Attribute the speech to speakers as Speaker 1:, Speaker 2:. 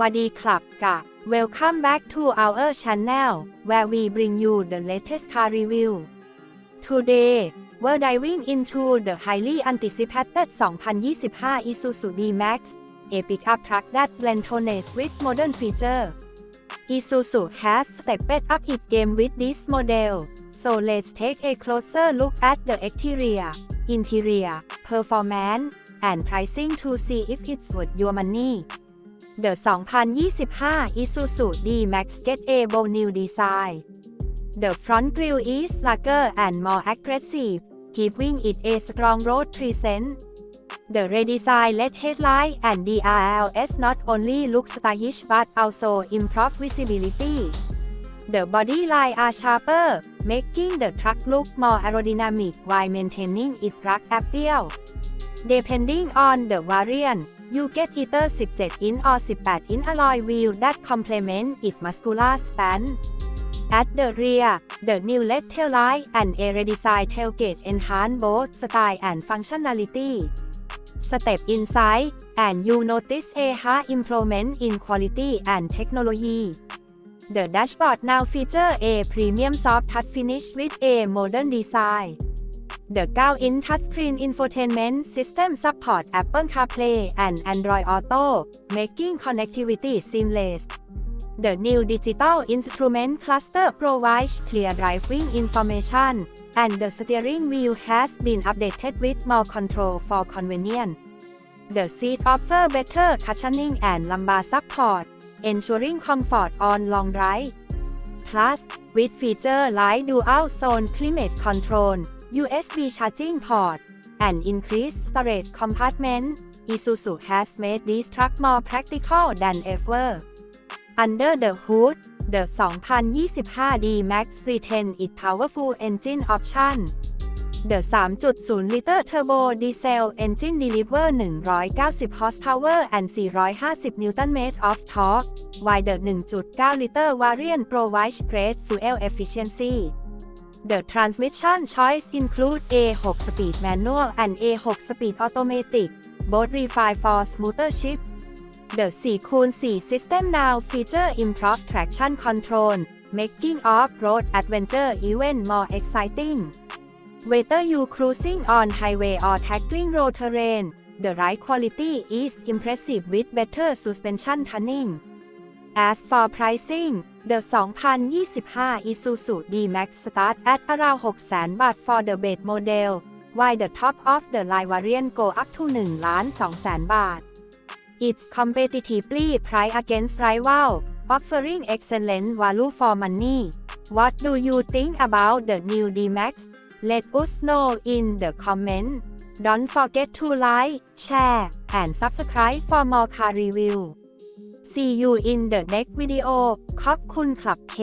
Speaker 1: วัสดีครับกับ Welcome back to our channel where we bring you the latest car review Today we're diving into the highly anticipated 2025 Isuzu D-Max a pickup truck that blends tonnage with modern feature Isuzu has stepped up its game with this model so let's take a closer look at the exterior interior performance and pricing to see if it's worth your money The 2025 Isuzu D-Max Get a new design. The front grille is larger and more aggressive, giving it a strong road presence. The redesigned LED headlight and DRLS not only look stylish but also improve visibility. The body line are sharper, making the truck look more aerodynamic while maintaining its rugged appeal. Depending on the variant, you get either 17-inch or 18-inch alloy wheel that complement its muscular stance. At the rear, the new LED taillight and a redesigned tailgate enhance both style and functionality. Step inside, and you notice a hard improvement in quality and technology. The dashboard now features a premium soft touch finish with a modern design. The 9-inch touchscreen infotainment system support Apple CarPlay and Android Auto, making connectivity seamless. The new digital instrument cluster provides clear driving information, and the steering wheel has been updated with more control for convenience. The seat offer better cushioning and lumbar support, ensuring comfort on long drive. Plus, with feature like dual zone climate control, USB charging port, and increased storage compartment, Isuzu has made this truck more practical than ever. Under the hood, the 2025 D-Max retains its powerful engine option. The 3.0-liter turbo diesel engine delivers 190 horsepower and 450 newton m e t of torque, while the 1.9-liter variant provides great fuel efficiency. The transmission choice include a 6-speed manual and a 6-speed automatic, both refined for smoother shift. The 4x4 system now feature improved traction control, making off-road adventure even more exciting. Whether you cruising on highway or tackling road terrain, the ride quality is impressive with better suspension tuning. As for pricing, the 2025 Isuzu D-Max start at around 600,000 baht for the base model, while the top of the line variant go up to 1 ล้าน2แสนบาท It's competitively priced against rival, offering excellent value for money. What do you think about the new D-Max? Let us know in the comment. Don't forget to like, share, and subscribe for more car review. See you in the next video ขอบคุณคลับเค